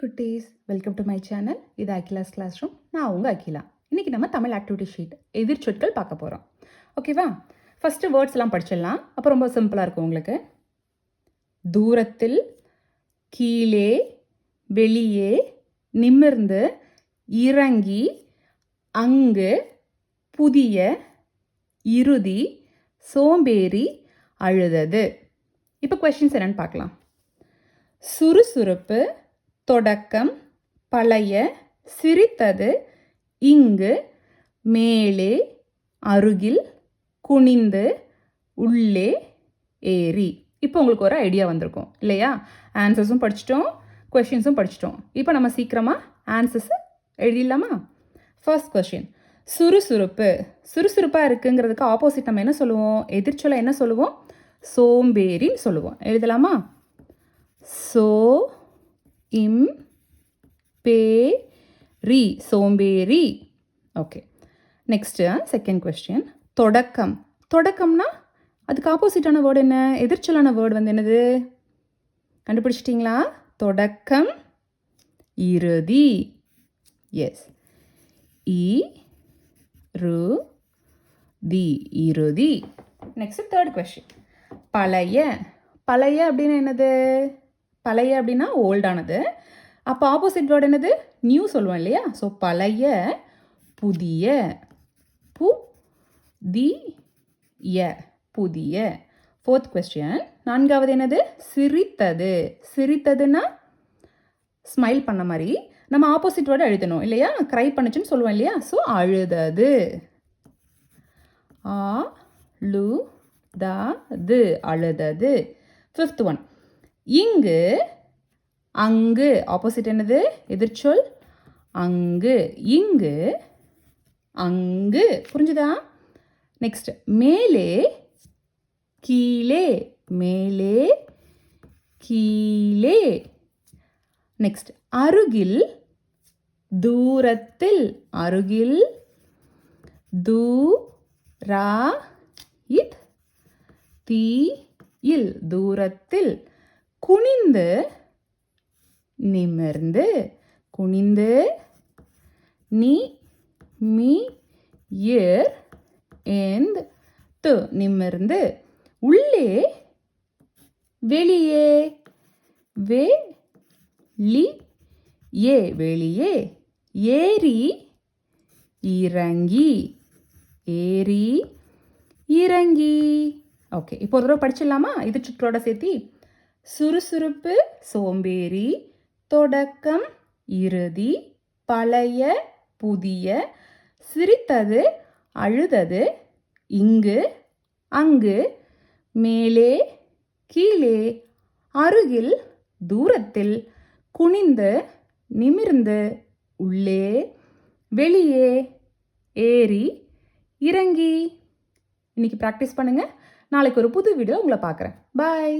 குட்டீஸ் welcome to my channel இது Akila's class room நான் உங்கள் அகிலா. இன்றைக்கி நம்ம தமிழ் ஆக்டிவிட்டி ஷீட் எதிர்ச்சொற்கள் பார்க்க போகிறோம் ஓகேவா ஃபஸ்ட்டு வேர்ட்ஸ் எல்லாம் படிச்சிடலாம். அப்போ ரொம்ப சிம்பிளாக இருக்கும் உங்களுக்கு. தூரத்தில் கீழே வெளியே நிமிர்ந்து இறங்கி அங்கு புதிய இறுதி சோம்பேறி அழுதது. இப்போ கொஷின்ஸ் என்னென்னு பார்க்கலாம். சுறுசுறுப்பு தொடக்கம் பழைய சிரித்தது இங்கு மேலே அருகில் குனிந்து உள்ளே ஏறி. இப்போ உங்களுக்கு ஒரு ஐடியா வந்திருக்கும் இல்லையா? ஆன்சர்ஸும் படிச்சிட்டோம் கொஷின்ஸும் படிச்சிட்டோம். இப்போ நம்ம சீக்கிரமாக ஆன்சர்ஸு எழுதிடலாமா? ஃபர்ஸ்ட் கொஷின் சுறுசுறுப்பு. சுறுசுறுப்பாக இருக்குங்கிறதுக்கு ஆப்போசிட் நம்ம என்ன சொல்லுவோம்? எதிர்ச்சொலை என்ன சொல்லுவோம்? சோம்பேறின்னு சொல்லுவோம். எழுதலாமா? சோ இம் பே ரி சோம்பேறி ஓகே நெக்ஸ்ட்டு செகண்ட் கொஸ்டின் தொடக்கம். தொடக்கம்னா அதுக்கு ஆப்போசிட்டான வேர்டு என்ன? எதிர்ச்சலான வேர்டு வந்து என்னது? கண்டுபிடிச்சிட்டிங்களா? தொடக்கம் இறுதி. எஸ் இ ரு தி இறுதி. நெக்ஸ்ட் தேர்ட் கொஸ்டின் பழைய. பழைய அப்படின்னா என்னது? பழைய அப்படின்னா ஓல்டானது அப்போ ஆப்போசிட் வேர்டு என்னது? நியூ சொல்லுவோம் இல்லையா? ஸோ பழைய புதிய. பு தி ய புதிய. ஃபோர்த் கொஸ்டின் நான்காவது என்னது? சிரித்தது. சிரித்ததுன்னா ஸ்மைல் பண்ண மாதிரி. நம்ம ஆப்போசிட் வேர்டு எழுதணும் இல்லையா? க்ரை பண்ணுச்சுன்னு சொல்லுவோம் இல்லையா? ஸோ அழுதது. ஆ லு த து அழுதது. ஃபிஃப்த் ஒன் இங்கு அங்கு ஆப்போசிட் என்னது? எதிர்ச்சொல் அங்கு இங்கு அங்கு. புரிஞ்சுதா? நெக்ஸ்ட் மேலே கீழே மேலே கீழே. நெக்ஸ்ட் அருகில் தூரத்தில் அருகில் தூரா இத் தீ இல் தூரத்தில். குனிந்து நிமிர்ந்து குனிந்து நீ மீ இயர் ஏந்த் து நிமிர்ந்து. உள்ளே வெளியே வே லி ஏ வெளியே ஏறி இறங்கி ஏறி இறங்கி. ஓகே இப்போ ஒரு தடவை படிச்சிடலாமா? இது சுற்றோட சேர்த்தி சுறுசுறுப்பு சோம்பேறி தொடக்கம் இறுதி பழைய புதிய சிரித்தது அழுதது இங்கு அங்கு மேலே கீழே அருகில் தூரத்தில் குனிந்து நிமிர்ந்து உள்ளே வெளியே ஏறி இறங்கி. இன்னைக்கு ப்ராக்டிஸ் பண்ணுங்கள் நாளைக்கு ஒரு புது வீடியோ உங்களை பார்க்குறேன். பாய்